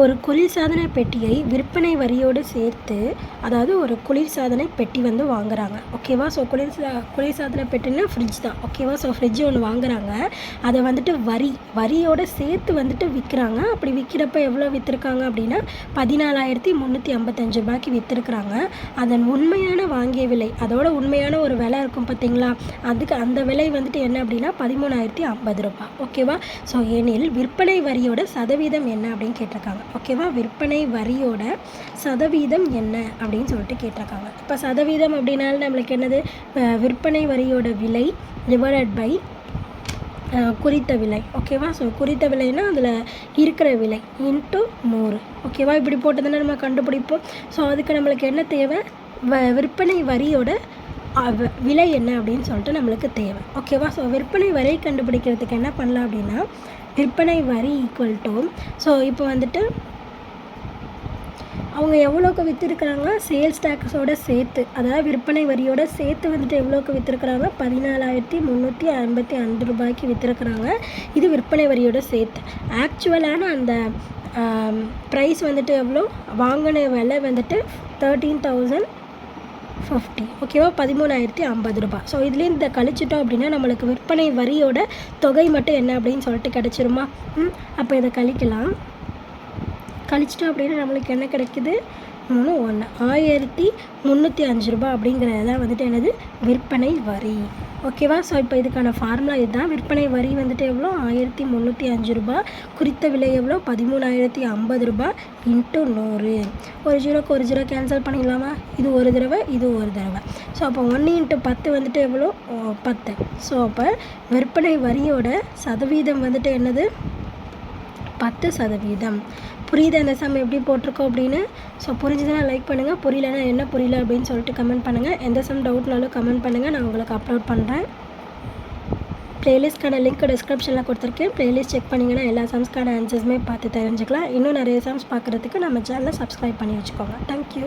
ஒரு குளிர்சாதன பெட்டியை விற்பனை வரியோடு சேர்த்து அதாவது ஒரு குளிர்சாதன பெட்டி வந்து வாங்குறாங்க. ஓகேவா? ஸோ குளிர் குளிர்சாதன பெட்டினா ஃப்ரிட்ஜ் தான். ஓகேவா? ஸோ ஃப்ரிட்ஜ் ஒன்று வாங்குறாங்க. அதை வந்துட்டு வரி வரியோடு சேர்த்து வந்துட்டு விற்கிறாங்க. அப்படி விற்கிறப்ப எவ்வளோ விற்றுருக்காங்க அப்படின்னா பதினாலாயிரத்தி முந்நூற்றி ஐம்பத்தஞ்சு ரூபாய்க்கு விற்றுருக்குறாங்க அதன் உண்மையான வாங்கிய விலை அதோட உண்மையான ஒரு விலை இருக்கும் பார்த்தீங்களா? அதுக்கு அந்த விலை வந்துட்டு என்ன அப்படின்னா பதிமூணாயிரத்தி ஐம்பது ரூபாய். ஓகேவா? ஸோ ஏனில் விற்பனை வரியோட சதவீதம் என்ன அப்படின்னு கேட்டிருக்காங்க. ஓகேவா விற்பனை வரியோட சதவீதம் என்ன? அப்படின்னு சொல்லிட்டு கேட்டிருக்காங்க. இப்போ சதவீதம் அப்படின்னாலும் நம்மளுக்கு என்னது? விற்பனை வரியோட விலை டிவைடட் பை குறித்த விலை. ஓகேவா ஸோ குறித்த விலைனா அதில் இருக்கிற விலை இன்ட்டு நூறு. ஓகேவா இப்படி போட்டதுன்னா நம்ம கண்டுபிடிப்போம். ஸோ அதுக்கு நம்மளுக்கு என்ன தேவை? வ விற்பனை வரியோட விலை என்ன அப்படின்னு சொல்லிட்டு நம்மளுக்கு தேவை. ஓகேவா ஸோ விற்பனை வரை கண்டுபிடிக்கிறதுக்கு என்ன பண்ணலாம் அப்படின்னா விற்பனை வரி ஈக்குவல் டு ஸோ இப்போ வந்துட்டு அவங்க எவ்வளோக்கு விற்றுருக்குறாங்க சேல்ஸ் டேக்ஸோட சேர்த்து அதாவது விற்பனை வரியோட சேர்த்து வந்துட்டு எவ்வளோக்கு விற்றுருக்குறாங்க பதினாலாயிரத்தி முந்நூற்றி ஐம்பத்தி அஞ்சு ரூபாய்க்கு விற்றுருக்குறாங்க இது விற்பனை வரியோட சேர்த்து. ஆக்சுவலான அந்த ப்ரைஸ் வந்துட்டு எவ்வளோ? வாங்கின விலை வந்துட்டு தேர்ட்டீன் தௌசண்ட் ஃபிஃப்டி ஓகேவா பதிமூணாயிரத்தி ஐம்பது ரூபாய். ஸோ இதுலேயும் இந்த கழிச்சிட்டோம் அப்படின்னா நம்மளுக்கு விற்பனை வரியோட தொகை மட்டும் என்ன அப்படின்னு சொல்லிட்டு கிடச்சிருமா? ம் அப்போ இதை கழிக்கலாம். கழிச்சிட்டோம் அப்படின்னா நம்மளுக்கு என்ன கிடைக்குது? மூணு ஒன்று ஆயிரத்தி முந்நூற்றி அஞ்சு ரூபாய் அப்படிங்கிறது தான் வந்துட்டு என்னது? விற்பனை வரி. ஓகேவா? ஸோ இப்போ இதுக்கான ஃபார்முலா இதுதான். விற்பனை வரி வந்துட்டு எவ்வளோ? ஆயிரத்தி முந்நூற்றி அஞ்சு ரூபாய் குறித்த விலை எவ்வளோ? பதிமூணாயிரத்தி ஐம்பது ரூபாய் இன்ட்டு நூறு. ஒரு ஜீரோக்கு ஒரு ஜீரோ கேன்சல் பண்ணிடலாமா? இது ஒரு தடவை இது ஒரு தடவை. ஸோ அப்போ ஒன்று இன்ட்டு பத்து வந்துட்டு எவ்வளோ? பத்து. ஸோ அப்போ விற்பனை வரியோட சதவீதம் வந்துட்டு என்னது? பத்து சதவீதம். புரியுது அந்த சம் எப்படி போட்டிருக்கோம் அப்படின்னு. ஸோ புரிஞ்சுதுன்னா லைக் பண்ணுங்கள் புரியலன்னா என்ன புரியல அப்படின்னு சொல்லிட்டு கமெண்ட் பண்ணுங்கள் எந்த சம் டவுட்னாலும் கமெண்ட் பண்ணுங்கள் நான் உங்களுக்கு அப்லோட் பண்ணுறேன் ப்ளேலிஸ்ட்கான லிங்க் டிஸ்கிரிப்ஷனில் கொடுத்துருக்கேன். ப்ளேலிஸ்ட் செக் பண்ணிங்கன்னா எல்லா சம்ஸ்க்கான ஆன்சர்ஸுமே பார்த்து தெரிஞ்சுக்கலாம். இன்னும் நிறைய சம்ஸ் பார்க்குறதுக்கு நம்ம சேனலை சப்ஸ்கிரைப் பண்ணி வச்சுக்கோங்க. தேங்க்யூ